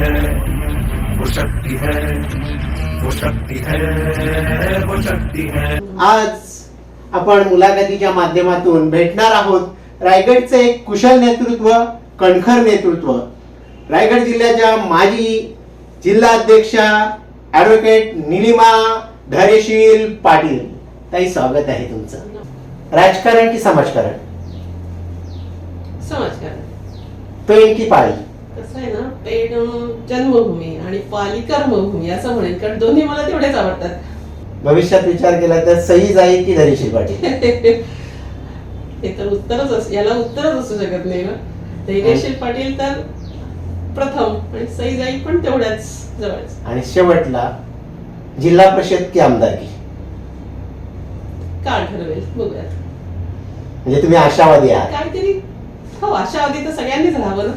शक्ति है वो शक्ति है वो शक्ति है। आज आपण मुलाखतीच्या माध्यमातून भेटणार आहोत रायगडचे एक कुशल नेतृत्व कणखर नेतृत्व. रायगड जिल्ह्याच्या माजी जिल्हा अध्यक्षा ऍडव्होकेट निलिमा धैर्यशील पाटील. ताई स्वागत आहे तुमचं. राजकारण की समाजकारण? समाजकारण. पेन की पाळी. कसं आहे ना पेड जन्मभूमी आणि पाली कर्मभूमी असं म्हणेल कारण दोन्ही मला तेवढेच आवडतात. भविष्यात विचार केला तर सई जाईल की धैर्यशील पाटील हे तर उत्तरच अस याला उत्तरच असू शकत नाही ना. धैर्यशील पाटील तर प्रथम आणि सई जाईल पण तेवढ्याच जवळच. आणि शेवटला जिल्हा परिषद की आमदारकी काळ ठरवेल बघूयात म्हणजे तुम्ही आशावादी आहात. काहीतरी हो आशावादी तर सगळ्यांनीच राहावं ना.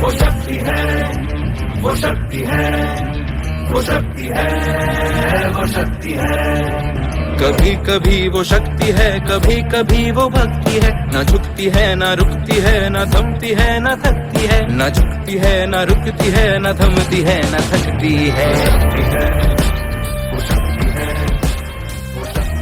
वो शक्ति है वो शक्ति है वो शक्ति है वो शक्ति है। कभी कभी वो शक्ति है कभी कभी वो भक्ति है। न झुकती है न रुकती है न थमती है न थकती है। न झुकती है न रुकती है न थमती है न थकती है।